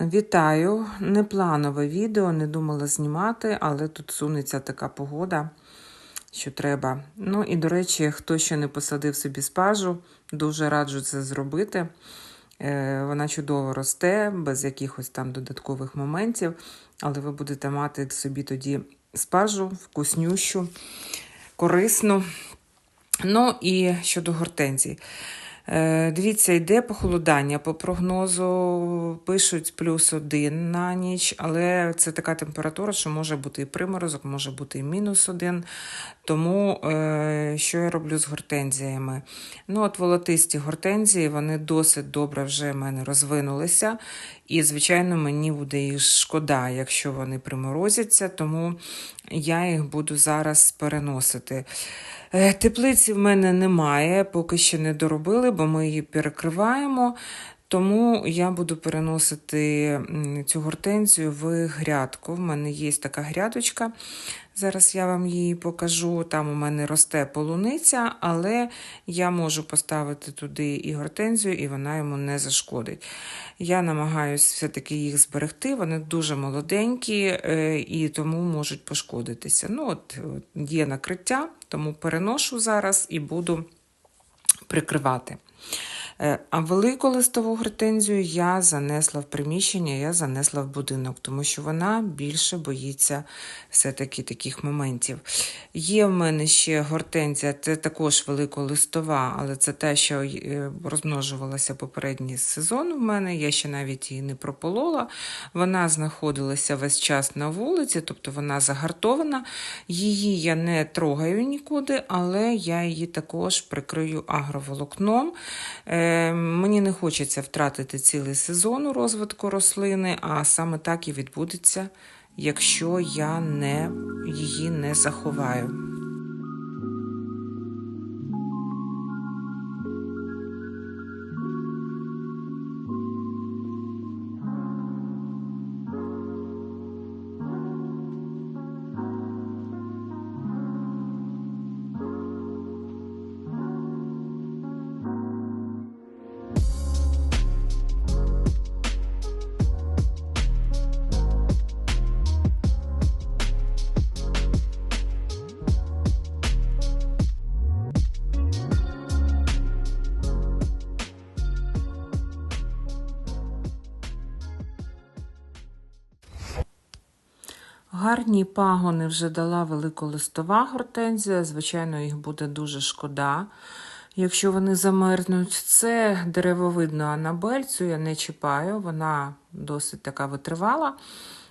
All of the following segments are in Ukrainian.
Вітаю! Непланове відео, не думала знімати, але тут сунеться така погода, що треба. Ну і, до речі, хто ще не посадив собі спажу, дуже раджу це зробити. Е, Вона чудово росте, без якихось там додаткових моментів, але ви будете мати собі тоді спажу, вкуснющу, корисну. Ну і щодо гортензій. Е, Дивіться, йде похолодання. По прогнозу пишуть плюс один на ніч, але це така температура, що може бути і приморозок, може бути і мінус один. Тому е, що я роблю з гортензіями? Ну, от волотисті гортензії, вони досить добре вже в мене розвинулися. І, звичайно, мені буде їх шкода, якщо вони приморозяться, тому я їх буду зараз переносити. Е, Теплиці в мене немає, поки ще не доробили, бо ми її перекриваємо. Тому я буду переносити цю гортензію в грядку. В мене є така грядочка. Зараз я вам її покажу. Там у мене росте полуниця, але я можу поставити туди і гортензію, і вона йому не зашкодить. Я намагаюся все-таки їх зберегти. Вони дуже молоденькі е, і тому можуть пошкодитися. Ну, от Є накриття, тому переношу зараз і буду прикривати. Е, А велику листову гортензію я занесла в приміщення, я занесла в будинок, тому що вона більше боїться все-таки таких моментів. Є в мене ще гортензія, це також великолистова, але це те, що е, розмножувалася попередній сезон в мене. Я ще навіть її не прополола. Вона знаходилася весь час на вулиці, тобто вона загартована. Її я не трогаю нікуди, але я її також прикрию агроволокном. Е, Мені не хочеться втратити цілий сезон у розвитку рослини, а саме так і відбудеться, якщо я не, її не заховаю. Гарні пагони вже дала великолистова гортензія. Звичайно, їх буде дуже шкода, якщо вони замерзнуть. Це деревовидна анабель, цю я не чіпаю, вона досить така витривала.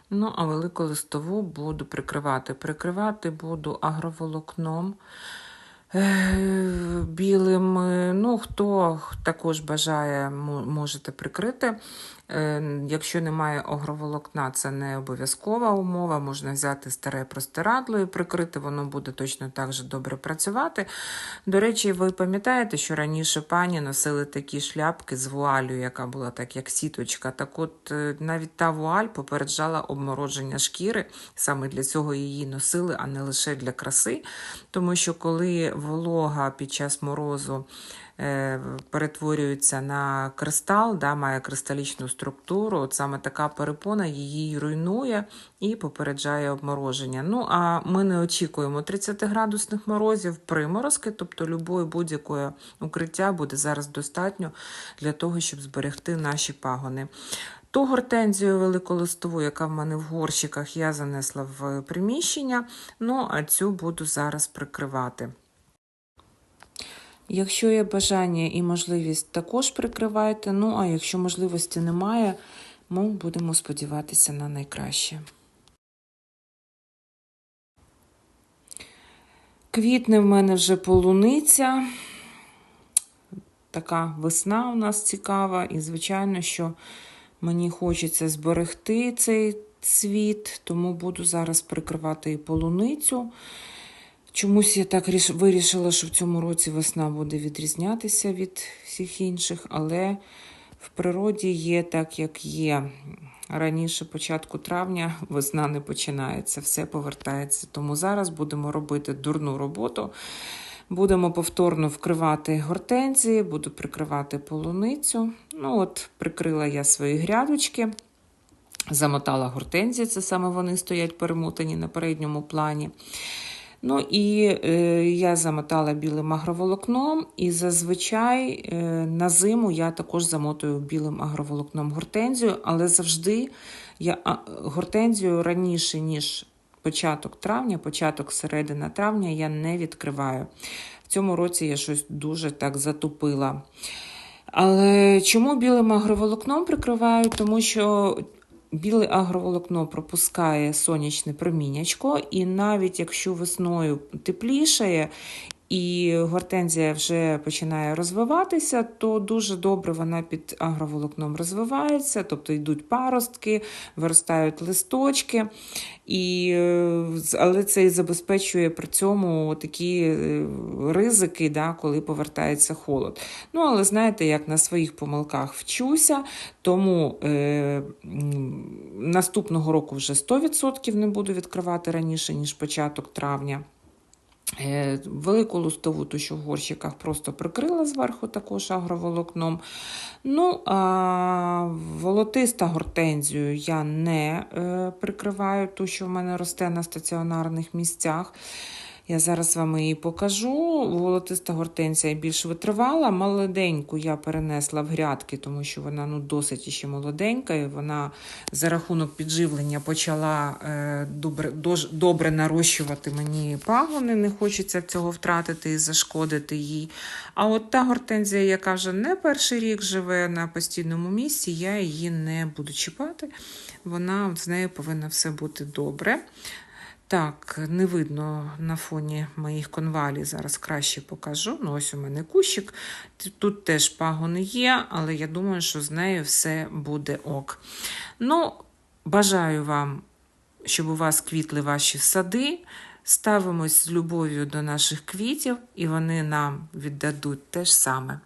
Ну, а великолистову буду прикривати. Прикривати буду агроволокном е, білим. Ну, хто також бажає, можете прикрити. Е, Якщо немає агроволокна, це не обов'язкова умова. Можна взяти старе простирадло і прикрити, воно буде точно так же добре працювати. До речі, ви пам'ятаєте, що раніше пані носили такі шляпки з вуалю, яка була так, як сіточка. Так от е, навіть та вуаль попереджала обмородження шкіри, саме для цього її носили, а не лише для краси. Тому що коли волога під час морозу перетворюється на кристал, да, має кристалічну структуру, от саме така перепона її руйнує і попереджає обмороження. Ну, а ми не очікуємо 30-градусних морозів приморозки, тобто любої будь-якої укриття буде зараз достатньо для того, щоб зберегти наші пагони. Ту гортензію великолистову, яка в мене в горщиках, я занесла в приміщення, ну а цю буду зараз прикривати. Якщо є бажання і можливість, також прикривайте. Ну, а якщо можливості немає, ми будемо сподіватися на найкраще. Квітне в мене вже полуниця. Така весна у нас цікава, і, звичайно, що мені хочеться зберегти цей цвіт, тому буду зараз прикривати і полуницю. Чомусь я так вирішила, що в цьому році весна буде відрізнятися від всіх інших, але в природі є так, як є. Раніше, початку травня, весна не починається, все повертається. Тому зараз будемо робити дурну роботу. Будемо повторно вкривати гортензії, буду прикривати полуницю. Ну от, Прикрила я свої грядочки. Замотала гортензії, це саме вони стоять перемотані на передньому плані. Ну і е, я замотала білим агроволокном, і зазвичай е, на зиму я також замотую білим агроволокном гортензію, але завжди я гортензію раніше, ніж початок травня, початок середина травня я не відкриваю. В цьому році я щось дуже так затупила. Але чому білим агроволокном прикриваю? Тому що біле агроволокно пропускає сонячне промінячко, і навіть якщо весною теплішає і гортензія вже починає розвиватися, то дуже добре вона під агроволокном розвивається, тобто йдуть паростки, виростають листочки, і, е, але це і забезпечує при цьому такі е, ризики, да, коли повертається холод. Ну, але знаєте, як на своїх помилках вчуся, тому е, наступного року вже 100% не буду відкривати раніше, ніж початок травня. Е, велику лустову тушу в горщиках просто прикрила зверху також агроволокном. Ну, а волотиста гортензію я не е, прикриваю, ту, що в мене росте на стаціонарних місцях. Я зараз вам її покажу. Волотиста гортензія більш витривала. Молоденьку я перенесла в грядки, тому що вона ну, досить ще молоденька, і вона за рахунок підживлення почала е, добре, дож, добре нарощувати мені пагони. Не хочеться цього втратити і зашкодити їй. А от та гортензія, яка вже не перший рік живе на постійному місці, я її не буду чіпати. Вона з нею повинна все бути добре. Так, не видно на фоні моїх конвалій, зараз краще покажу. Ну, ось у мене кущик. Тут теж пагони є, але я думаю, що з нею все буде ок. Ну, бажаю вам, щоб у вас квітли ваші сади. Ставимось з любов'ю до наших квітів, і вони нам віддадуть те ж саме.